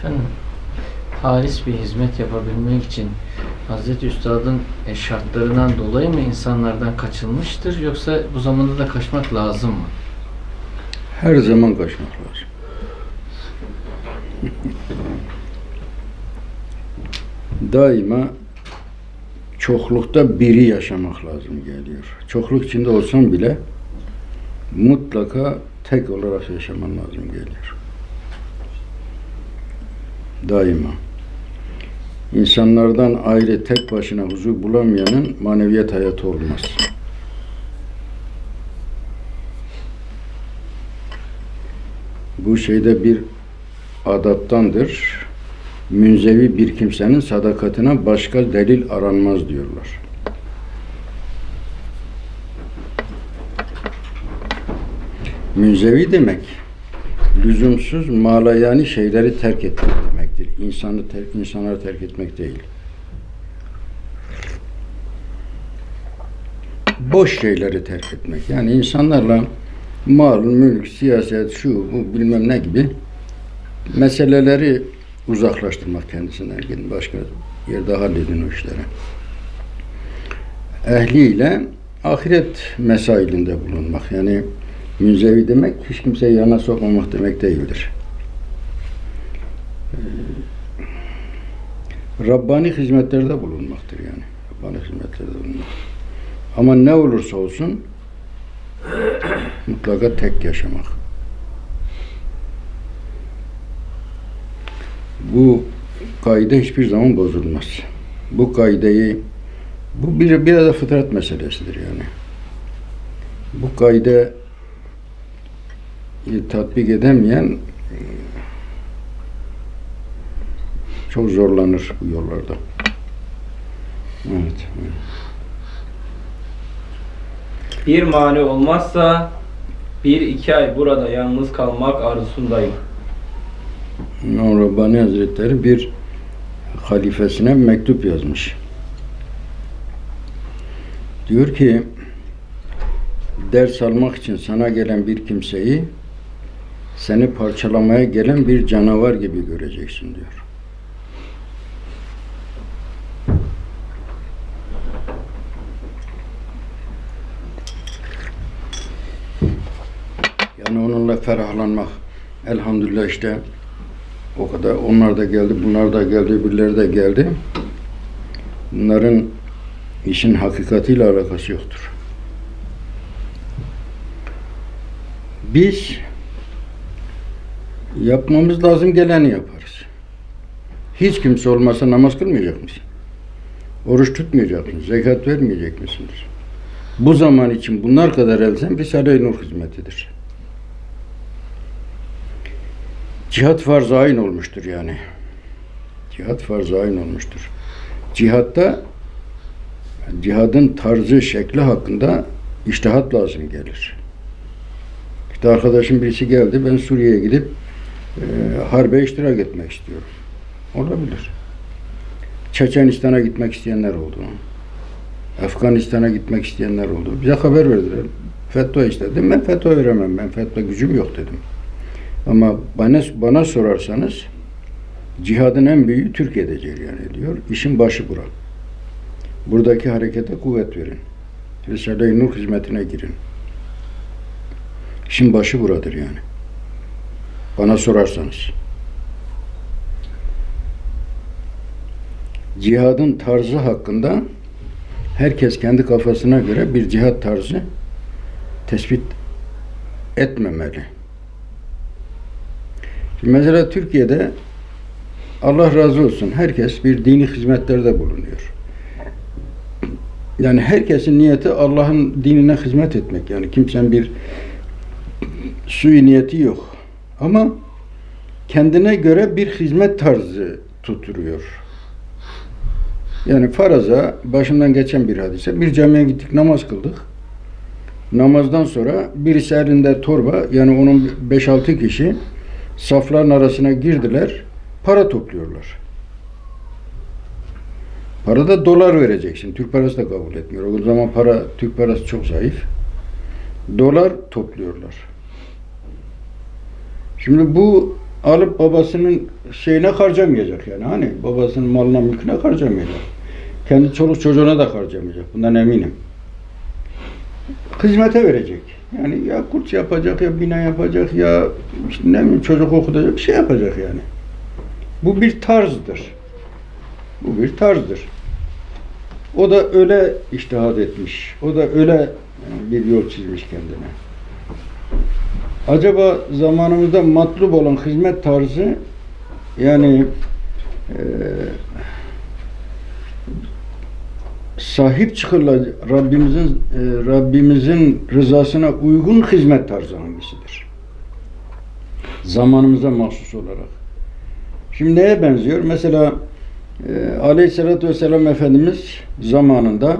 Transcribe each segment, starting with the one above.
Efendim, halis bir hizmet yapabilmek için Hazreti Üstad'ın e, şartlarından dolayı mı insanlardan kaçılmıştır yoksa bu zamanda da kaçmak lazım mı? Her zaman kaçmak lazım. Daima çoklukta biri yaşamak lazım geliyor. Çokluk içinde olsan bile mutlaka tek olarak yaşaman lazım geliyor. Daima. İnsanlardan ayrı tek başına huzur bulamayanın maneviyat hayatı olmaz. Bu şeyde bir adattandır. Münzevi bir kimsenin sadakatine başka delil aranmaz diyorlar. Münzevi demek lüzumsuz malayani şeyleri terk etmek demektir. İnsanı terk, insanları terk etmek değil. Boş şeyleri terk etmek. Yani insanlarla mal, mülk, siyaset, şu, bu bilmem ne gibi meseleleri uzaklaştırmak kendisinden. Gidin başka yerde halledin o işleri. Ehliyle ahiret mesailinde bulunmak. Yani münzevi demek hiç kimseyi yana sokmamak demek değildir. Ee, Rabbani hizmetlerde bulunmaktır yani. Rabbani hizmetlerde bulunmak. Ama ne olursa olsun mutlaka tek yaşamak. Bu kaide hiçbir zaman bozulmaz. Bu kaideyi bu bir biraz da fıtrat meselesidir yani. Bu kaide tatbik edemeyen e, çok zorlanır bu yollarda. Evet. evet. Bir mani olmazsa bir iki ay burada yalnız kalmak arzusundayım. İmam Rabbani Hazretleri bir halifesine bir mektup yazmış. Diyor ki ders almak için sana gelen bir kimseyi seni parçalamaya gelen bir canavar gibi göreceksin diyor. Yani onunla ferahlanmak. Elhamdülillah işte o kadar onlar da geldi, bunlar da geldi, birileri de geldi. Bunların işin hakikatiyle alakası yoktur. Biz yapmamız lazım geleni yaparız. Hiç kimse olmasa namaz kılmayacak mısın? Oruç tutmayacak mısın? Zekat vermeyecek misiniz? Bu zaman için bunlar kadar elzem Risale-i Nur hizmetidir. Cihat farz-ı ayn olmuştur yani. Cihat farz-ı ayn olmuştur. Cihatta cihadın tarzı, şekli hakkında iştihat lazım gelir. İşte arkadaşım birisi geldi, ben Suriye'ye gidip e, harbe iştirak etmek istiyorum. Olabilir. Çeçenistan'a gitmek isteyenler oldu. Afganistan'a gitmek isteyenler oldu. Bize haber verdiler. Fetva istedim. Ben fetva veremem. Ben fetva gücüm yok dedim. Ama bana, bana sorarsanız cihadın en büyüğü Türkiye'de cereyan ediyor. İşin başı bura. Buradaki harekete kuvvet verin. Risale-i Nur hizmetine girin. İşin başı buradır yani. Bana sorarsanız. Cihadın tarzı hakkında herkes kendi kafasına göre bir cihat tarzı tespit etmemeli. Şimdi mesela Türkiye'de Allah razı olsun herkes bir dini hizmetlerde bulunuyor. Yani herkesin niyeti Allah'ın dinine hizmet etmek. Yani kimsenin bir sui niyeti yok. Ama kendine göre bir hizmet tarzı tuturuyor. Yani faraza başımdan geçen bir hadise. Bir camiye gittik namaz kıldık. Namazdan sonra birisi elinde torba yani onun 5-6 kişi safların arasına girdiler. Para topluyorlar. Para da dolar vereceksin. Türk parası da kabul etmiyor. O zaman para, Türk parası çok zayıf. Dolar topluyorlar. Şimdi bu alıp babasının şeyine harcamayacak yani. Hani babasının malına mülküne harcamayacak. Kendi çoluk çocuğuna da harcamayacak. Bundan eminim. Hizmete verecek. Yani ya kurt yapacak ya bina yapacak ya işte ne bileyim çocuk okutacak şey yapacak yani. Bu bir tarzdır. Bu bir tarzdır. O da öyle iştihad etmiş. O da öyle bir yol çizmiş kendine. Acaba zamanımızda matlup olan hizmet tarzı yani e, sahip çıkılacak Rabbimizin e, Rabbimizin rızasına uygun hizmet tarzı hangisidir? Zamanımıza mahsus olarak. Şimdi neye benziyor? Mesela e, Aleyhisselatü Vesselam Efendimiz zamanında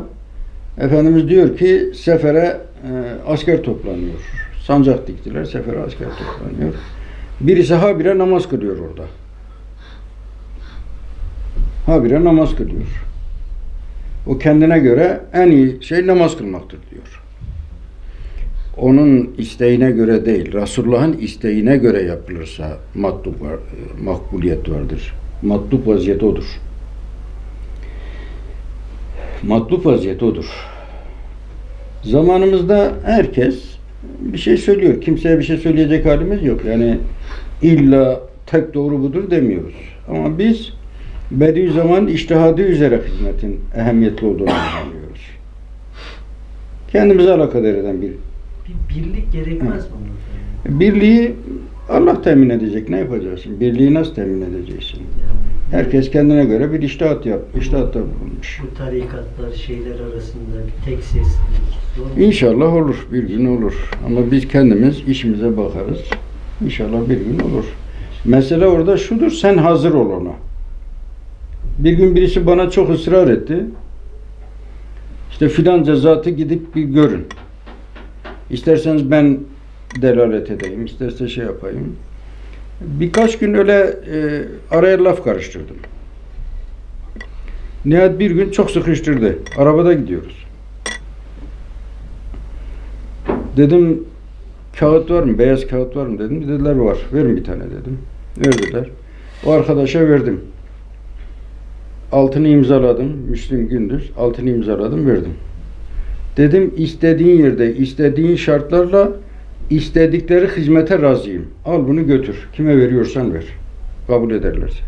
Efendimiz diyor ki sefere e, asker toplanıyor. Sancak diktiler, sefere asker toplanıyor. Birisi habire namaz kılıyor orada. Habire namaz kılıyor. O kendine göre en iyi şey namaz kılmaktır diyor. Onun isteğine göre değil, Resulullah'ın isteğine göre yapılırsa matlub var, e, makbuliyet vardır. Matlub vaziyet odur. Matlub vaziyet odur. Zamanımızda herkes bir şey söylüyor. Kimseye bir şey söyleyecek halimiz yok. Yani illa tek doğru budur demiyoruz. Ama biz Bediüzzaman iştihadı üzere hizmetin ehemmiyetli olduğunu anlıyoruz. Kendimize alakadar eden bir Bir birlik gerekmez mi birliği Allah temin edecek. Ne yapacaksın? Birliği nasıl temin edeceksin? Herkes kendine göre bir iştihat yap, iştihatta bulunmuş. bu tarikatlar şeyler arasında bir tek seslilik? İnşallah olur, bir gün olur. Ama biz kendimiz işimize bakarız. İnşallah bir gün olur. Mesele orada şudur, sen hazır ol ona. Bir gün birisi bana çok ısrar etti. İşte filanca zatı gidip bir görün. İsterseniz ben delalet edeyim, isterse şey yapayım. Birkaç gün öyle e, araya laf karıştırdım. Nihayet bir gün çok sıkıştırdı. Arabada gidiyoruz. Dedim kağıt var mı? Beyaz kağıt var mı dedim. Dediler var. Verin bir tane dedim. Verdiler. O arkadaşa verdim. Altını imzaladım. Müslüm Gündüz. Altını imzaladım verdim. Dedim istediğin yerde, istediğin şartlarla istedikleri hizmete razıyım. Al bunu götür. Kime veriyorsan ver. Kabul ederlerse.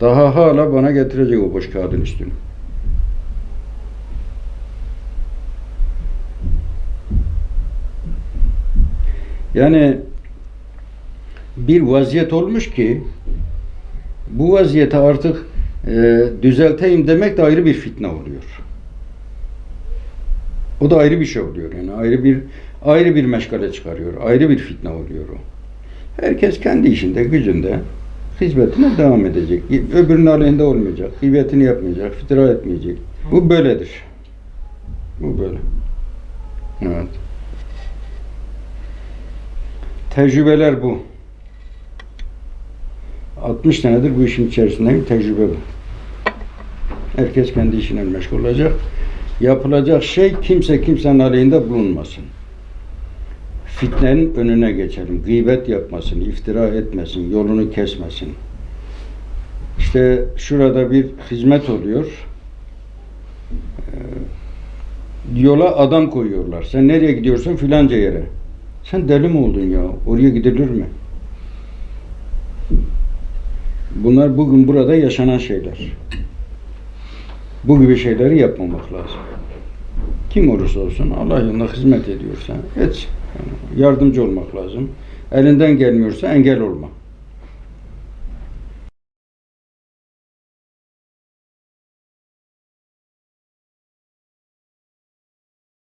Daha hala bana getirecek o boş kağıdın üstünü. Yani bir vaziyet olmuş ki bu vaziyeti artık e, düzelteyim demek de ayrı bir fitne oluyor. O da ayrı bir şey oluyor yani ayrı bir ayrı bir meşgale çıkarıyor. Ayrı bir fitne oluyor o. Herkes kendi işinde, gücünde hizmetine devam edecek. Öbürünün aleyhinde olmayacak. Gıybetini yapmayacak, fitira etmeyecek. Bu böyledir. Bu böyle. Evet. Tecrübeler bu. 60 senedir bu işin içerisindeyim. Tecrübe bu. Herkes kendi işine meşgul olacak. Yapılacak şey kimse kimsenin aleyhinde bulunmasın. Fitnenin önüne geçelim. Gıybet yapmasın, iftira etmesin, yolunu kesmesin. İşte şurada bir hizmet oluyor. Ee, yola adam koyuyorlar. Sen nereye gidiyorsun? Filanca yere. Sen deli mi oldun ya? Oraya gidilir mi? Bunlar bugün burada yaşanan şeyler. Bu gibi şeyleri yapmamak lazım. Kim olursa olsun Allah yolunda hizmet ediyorsa et. Yardımcı olmak lazım. Elinden gelmiyorsa engel olma.